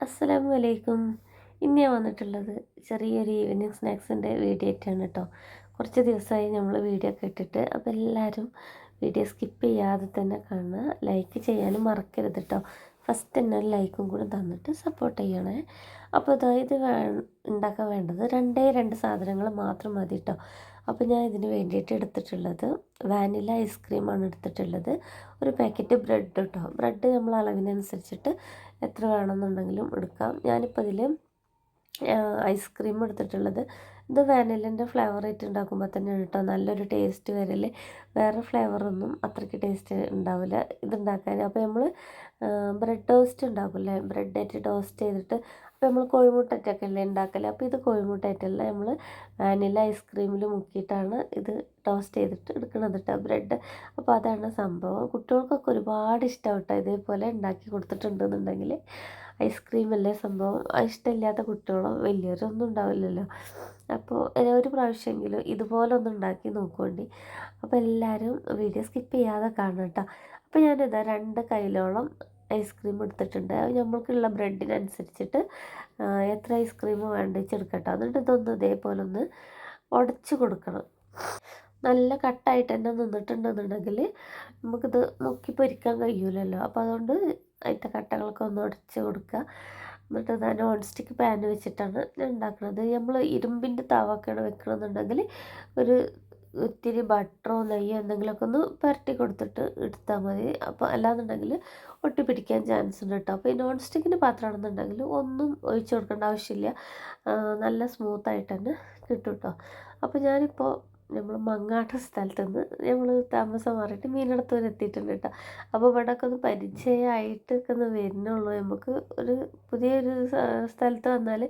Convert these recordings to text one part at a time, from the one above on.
അസ്സലാമു അലൈക്കും ഇന്ന് ഞാൻ വന്നിട്ടുള്ളത് ചെറിയൊരു ഈവനിങ് സ്നാക്സിന്റെ വീഡിയോ ആയിട്ടാണ് കേട്ടോ കുറച്ച് ദിവസമായി നമ്മൾ വീഡിയോ ഒക്കെ ഇട്ടിട്ട് അപ്പോൾ എല്ലാവരും വീഡിയോ സ്കിപ്പ് ചെയ്യാതെ തന്നെ കാണുക. ലൈക്ക് ചെയ്യാനും മറക്കരുത് കേട്ടോ ഫസ്റ്റ് തന്നെ ഒരു ലൈക്കും കൂടെ തന്നിട്ട് സപ്പോർട്ട് ചെയ്യണേ. അപ്പോൾ അതായത് വേ ഉണ്ടാക്കാൻ വേണ്ടത് രണ്ടേ രണ്ട് സാധനങ്ങൾ മാത്രം മതി കേട്ടോ അപ്പോൾ ഞാൻ ഇതിന് വേണ്ടിയിട്ട് എടുത്തിട്ടുള്ളത് വാനില ഐസ്ക്രീമാണ് എടുത്തിട്ടുള്ളത്. ഒരു പാക്കറ്റ് ബ്രെഡ് കേട്ടോ ബ്രെഡ് നമ്മൾ അളവിനനുസരിച്ചിട്ട് എത്ര വേണമെന്നുണ്ടെങ്കിലും എടുക്കാം. ഞാനിപ്പോൾ ഇതിൽ ഐസ്ക്രീം എടുത്തിട്ടുള്ളത്. ഇത് വാനിലിന്റെ ഫ്ലേവർ ആയിട്ട് ഉണ്ടാക്കുമ്പോൾ തന്നെയാണ് കേട്ടോ നല്ലൊരു ടേസ്റ്റ് വരൽ വേറെ ഫ്ലേവറൊന്നും അത്രയ്ക്ക് ടേസ്റ്റ് ഉണ്ടാവില്ല ഇതുണ്ടാക്കാൻ അപ്പോൾ നമ്മൾ ബ്രെഡ് ടോസ്റ്റ് ഉണ്ടാക്കില്ലേ? ബ്രെഡായിട്ട് ടോസ്റ്റ് ചെയ്തിട്ട് അപ്പോൾ നമ്മൾ കോഴിമുട്ടറ്റൊക്കെ അല്ലേ ഉണ്ടാക്കൽ? അപ്പോൾ ഇത് കോഴിമുട്ടയായിട്ടല്ല നമ്മൾ വാനില ഐസ്ക്രീമിൽ മുക്കിയിട്ടാണ് ഇത് ടോസ്റ്റ് ചെയ്തിട്ട് എടുക്കുന്നത് കേട്ടോ ബ്രെഡ്. അപ്പോൾ അതാണ് സംഭവം. കുട്ടികൾക്കൊക്കെ ഒരുപാട് ഇഷ്ടം കേട്ടോ ഇതേപോലെ ഉണ്ടാക്കി കൊടുത്തിട്ടുണ്ടെന്നുണ്ടെങ്കിൽ ഐസ്ക്രീം അല്ലേ സംഭവം ഇഷ്ടമില്ലാത്ത കുട്ടികളോ വലിയവരൊന്നും ഉണ്ടാവില്ലല്ലോ. അപ്പോൾ ഒരു പ്രാവശ്യമെങ്കിലും ഇതുപോലെ ഒന്ന് ഉണ്ടാക്കി നോക്കുകൊണ്ടി അപ്പോൾ എല്ലാവരും വീഡിയോ സ്കിപ്പ് ചെയ്യാതെ കാണാം കേട്ടോ അപ്പോൾ ഞാനിതാ രണ്ട് കയ്യിലോളം ഐസ്ക്രീം എടുത്തിട്ടുണ്ട്. അത് നമ്മൾക്കുള്ള ബ്രെഡിനനുസരിച്ചിട്ട് എത്ര ഐസ്ക്രീം വേണ്ട വെച്ചെടുക്കട്ടോ എന്നിട്ട് ഇതൊന്ന് ഇതേപോലെ ഒന്ന് ഉടച്ച് കൊടുക്കണം. നല്ല കട്ടായിട്ട് തന്നെ നിന്നിട്ടുണ്ടെന്നുണ്ടെങ്കിൽ നമുക്കിത് മുക്കി പൊരിക്കാൻ കഴിയൂലല്ലോ. അപ്പോൾ അതുകൊണ്ട് അതിന്റെ കട്ടകളൊക്കെ ഒന്ന് ഉടച്ച് കൊടുക്കുക എന്നിട്ട് ഞാൻ നോൺ സ്റ്റിക്ക് പാൻ വെച്ചിട്ടാണ് ഞാൻ ഉണ്ടാക്കുന്നത് നമ്മൾ ഇരുമ്പിന്റെ തവൊക്കെയാണ് വെക്കണമെന്നുണ്ടെങ്കിൽ ഒരു ഇത്തിരി ബട്ടറോ നെയ്യോ എന്തെങ്കിലുമൊക്കെ ഒന്ന് പുരട്ടി കൊടുത്തിട്ട് എടുത്താൽ മതി. അപ്പോൾ അല്ലാന്നുണ്ടെങ്കിൽ ഒട്ടി പിടിക്കാൻ ചാൻസ് ഉണ്ട് കേട്ടോ അപ്പോൾ ഈ നോൺ സ്റ്റിക്കിന്റെ പാത്രമാണെന്നുണ്ടെങ്കിൽ ഒന്നും ഒഴിച്ചു കൊടുക്കേണ്ട ആവശ്യമില്ല. നല്ല സ്മൂത്തായിട്ട് തന്നെ കിട്ടും കേട്ടോ അപ്പോൾ ഞാനിപ്പോൾ നമ്മൾ മങ്ങാട്ട സ്ഥലത്ത് നിന്ന് നമ്മൾ താമസം മാറിയിട്ട് മീനടത്തൂർ എത്തിയിട്ടുണ്ട് കേട്ടോ അപ്പോൾ ഇവിടെയൊക്കെ ഒന്ന് പരിചയമായിട്ടൊക്കെ ഒന്ന് വരുന്നുള്ളൂ. നമുക്ക് ഒരു പുതിയൊരു സ്ഥലത്ത് വന്നാൽ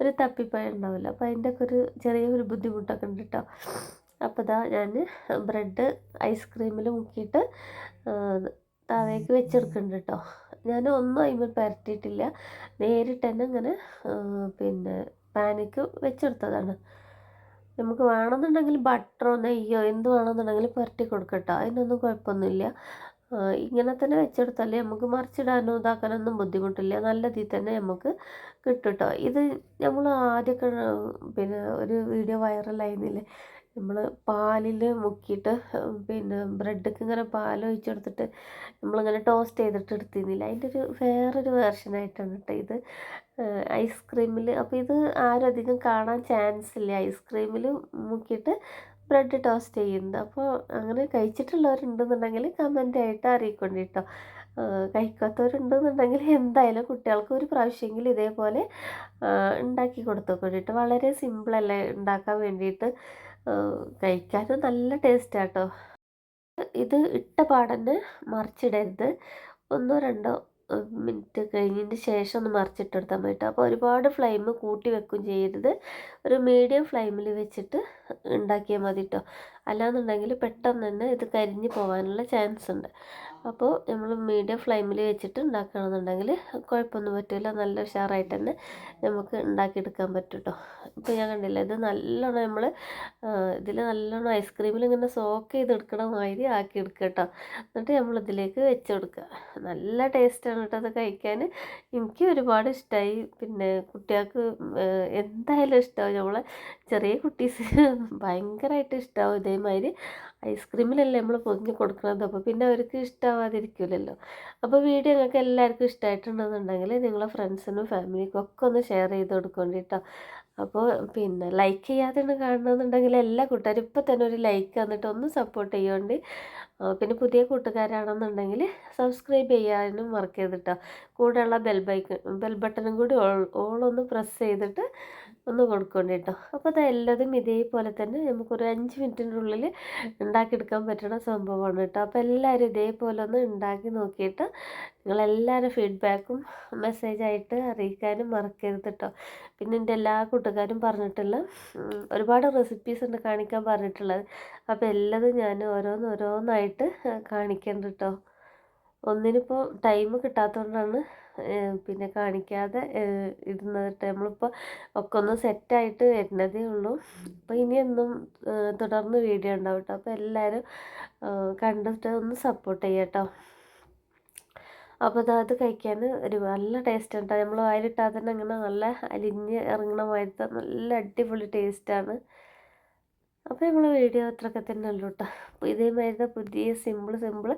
ഒരു തപ്പിപ്പഴം ഉണ്ടാവില്ല. അപ്പോൾ അതിന്റെയൊക്കെ ഒരു ചെറിയൊരു ബുദ്ധിമുട്ടൊക്കെ ഉണ്ട് കേട്ടോ അപ്പോൾ ഇതാ ഞാൻ ബ്രെഡ് ഐസ്ക്രീമിൽ മുക്കിയിട്ട് താവേക്ക് വെച്ചെടുക്കുന്നുണ്ട് കേട്ടോ. ഞാൻ ഒന്നും അതിന്മേൽ പരത്തിയിട്ടില്ല. നേരിട്ട് തന്നെ ഇങ്ങനെ പിന്നെ പാനിക്ക് വെച്ചെടുത്തതാണ്. നമുക്ക് വേണമെന്നുണ്ടെങ്കിൽ ബട്ടറോ നെയ്യോ എന്ത് വേണമെന്നുണ്ടെങ്കിൽ പുരട്ടി കൊടുക്കട്ടോ അതിനൊന്നും കുഴപ്പമൊന്നുമില്ല. ഇങ്ങനെ തന്നെ വെച്ചെടുത്താലേ നമുക്ക് മറിച്ചിടാനോ ഇതാക്കാനൊന്നും ബുദ്ധിമുട്ടില്ല. നല്ല രീതിയിൽ തന്നെ നമുക്ക് കിട്ടും കേട്ടോ. ഇത് നമ്മൾ ആദ്യമൊക്കെ പിന്നെ ഒരു വീഡിയോ വൈറലായിരുന്നില്ലേ നമ്മൾ പാലിൽ മുക്കിയിട്ട് പിന്നെ ബ്രെഡൊക്കെ ഇങ്ങനെ പാൽ ഒഴിച്ചെടുത്തിട്ട് നമ്മളിങ്ങനെ ടോസ്റ്റ് ചെയ്തിട്ട് എടുത്തിരുന്നില്ല. അതിന്റെ ഒരു വേറൊരു വേർഷനായിട്ടാണ് കേട്ടോ ഇത്. ഐസ്ക്രീമിൽ അപ്പോൾ ഇത് ആരും അധികം കാണാൻ ചാൻസ് ഇല്ല. ഐസ്ക്രീമിൽ മുക്കിയിട്ട് ബ്രെഡ് ടോസ്റ്റ് ചെയ്യുന്നത്. അപ്പോൾ അങ്ങനെ കഴിച്ചിട്ടുള്ളവരുണ്ടെന്നുണ്ടെങ്കിൽ കമന്റ് ആയിട്ട് അറിയിക്കൊണ്ട് കേട്ടോ കഴിക്കാത്തവരുണ്ടെന്നുണ്ടെങ്കിൽ എന്തായാലും കുട്ടികൾക്ക് ഒരു പ്രാവശ്യമെങ്കിലും ഇതേപോലെ ഉണ്ടാക്കി കൊടുത്തോക്കൊണ്ടിട്ട് വളരെ സിമ്പിളല്ലേ ഉണ്ടാക്കാൻ വേണ്ടിയിട്ട്. കഴിക്കാനും നല്ല ടേസ്റ്റാട്ടോ ഇത് ഇട്ട പാടന്നെ മറിച്ചിടരുത്. ഒന്നോ രണ്ടോ മിനിറ്റ് കഴിഞ്ഞതിന് ശേഷം ഒന്ന് മറിച്ചിട്ടെടുത്താൽ മതി കേട്ടോ അപ്പോൾ ഒരുപാട് ഫ്ലെയിം കൂട്ടി വെക്കും ചെയ്യരുത്. ഒരു മീഡിയം ഫ്ലെയിമിൽ വെച്ചിട്ട് ഉണ്ടാക്കിയാൽ മതി കേട്ടോ അല്ലാന്നുണ്ടെങ്കിൽ പെട്ടെന്ന് തന്നെ ഇത് കരിഞ്ഞു പോകാനുള്ള ചാൻസ് ഉണ്ട്. അപ്പോൾ നമ്മൾ മീഡിയം ഫ്ലെയിമിൽ വെച്ചിട്ട് ഉണ്ടാക്കുകയാണെന്നുണ്ടെങ്കിൽ കുഴപ്പമൊന്നും പറ്റില്ല നല്ല ഉഷാറായിട്ട് തന്നെ നമുക്ക് ഉണ്ടാക്കിയെടുക്കാൻ പറ്റും കേട്ടോ ഇപ്പോൾ ഞാൻ കണ്ടില്ല ഇത് നല്ലോണം നമ്മൾ ഇതിൽ നല്ലോണം ഐസ്ക്രീമിൽ ഇങ്ങനെ സോക്ക് ചെയ്തെടുക്കണ മാതിരി ആക്കി എടുക്കുക കേട്ടോ എന്നിട്ട് നമ്മൾ ഇതിലേക്ക് വെച്ച് കൊടുക്കുക. നല്ല ടേസ്റ്റാണ് കേട്ടോ അത് കഴിക്കാൻ എനിക്ക് ഒരുപാട് ഇഷ്ടമായി പിന്നെ കുട്ടികൾക്ക് എന്തായാലും ഇഷ്ടമാവും നമ്മളെ ചെറിയ കുട്ടീസ് ഭയങ്കരമായിട്ട് ഇഷ്ടമാവും ഇതേമാതിരി ഐസ്ക്രീമിലല്ലേ നമ്മൾ പൊങ്ങി കൊടുക്കുന്നത് അപ്പോൾ പിന്നെ അവർക്ക് ഇഷ്ടമാവാതിരിക്കില്ലല്ലോ അപ്പോൾ വീഡിയോ നിങ്ങൾക്ക് എല്ലാവർക്കും ഇഷ്ടമായിട്ടുണ്ടെന്നുണ്ടെങ്കിൽ നിങ്ങളെ ഫ്രണ്ട്സിനും ഫാമിലിക്കും ഒക്കെ ഒന്ന് ഷെയർ ചെയ്ത് കൊടുക്കേണ്ടി കേട്ടോ അപ്പോൾ പിന്നെ ലൈക്ക് ചെയ്യാതെയാണ് കാണണമെന്നുണ്ടെങ്കിൽ എല്ലാ കൂട്ടുകാരും ഇപ്പോൾ തന്നെ ഒരു ലൈക്ക് തന്നിട്ട് ഒന്ന് സപ്പോർട്ട് ചെയ്യുകൊണ്ട് പിന്നെ പുതിയ കൂട്ടുകാരാണെന്നുണ്ടെങ്കിൽ സബ്സ്ക്രൈബ് ചെയ്യാനും മറക്കരുത് കേട്ടോ കൂടെയുള്ള ബെൽ ബെൽബട്ടനും ബെൽ ബട്ടണും കൂടി ഓൾ ഓളൊന്ന് പ്രസ് ചെയ്തിട്ട് ഒന്ന് കൊടുക്കണ്ട കേട്ടോ അപ്പോൾ അത് എല്ലാതും ഇതേപോലെ തന്നെ നമുക്കൊരു അഞ്ച് മിനിറ്റിന്റെ ഉള്ളിൽ ഉണ്ടാക്കിയെടുക്കാൻ പറ്റുന്ന സംഭവമാണ് കേട്ടോ. അപ്പോൾ എല്ലാവരും ഇതേപോലെ ഒന്ന് ഉണ്ടാക്കി നോക്കിയിട്ട് നിങ്ങളെല്ലാവരും ഫീഡ്ബാക്കും മെസ്സേജായിട്ട് അറിയിക്കാനും മറക്കരുത് കേട്ടോ. പിന്നെ എന്റെ എല്ലാ കൂട്ടുകാരും പറഞ്ഞിട്ടുള്ള ഒരുപാട് റെസിപ്പീസ് ഉണ്ട് കാണിക്കാൻ പറഞ്ഞിട്ടുള്ളത്. അപ്പോൾ എല്ലാതും ഞാൻ ഓരോന്നോരോന്നായിട്ട് കാണിക്കണ്ട കേട്ടോ. ഒന്നിനിപ്പോൾ ടൈം കിട്ടാത്തതുകൊണ്ടാണ് പിന്നെ കാണിക്കാതെ ഇടുന്നത് നമ്മളിപ്പോൾ ഒക്കെ ഒന്ന് സെറ്റായിട്ട് വരുന്നതേ ഉള്ളൂ. അപ്പോൾ ഇനി എന്നും തുടർന്ന് വീഡിയോ ഉണ്ടാവും കേട്ടോ അപ്പോൾ എല്ലാവരും കണ്ടിട്ട് ഒന്ന് സപ്പോർട്ട് ചെയ്യാം കേട്ടോ അപ്പോൾ അത് കഴിക്കാൻ ഒരു നല്ല ടേസ്റ്റ് ഉണ്ട് നമ്മൾ വായിലിട്ടാൽ തന്നെ അങ്ങനെ നല്ല അലിഞ്ഞ് ഇറങ്ങണ മാതിരത്തെ നല്ല അടിപൊളി ടേസ്റ്റാണ് അപ്പോൾ നമ്മൾ വീഡിയോ അത്രയൊക്കെ തന്നെ ഉള്ളൂ കേട്ടോ അപ്പോൾ ഇതേമാതിരി പുതിയ സിമ്പിൾ സിമ്പിൾ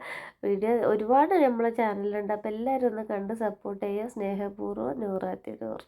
വീഡിയോ ഒരുപാട് നമ്മളെ ചാനലുണ്ട് അപ്പോൾ എല്ലാവരും ഒന്ന് കണ്ട് സപ്പോർട്ട് ചെയ്യുക. സ്നേഹപൂർവം നൂറാത്തി നൂറ്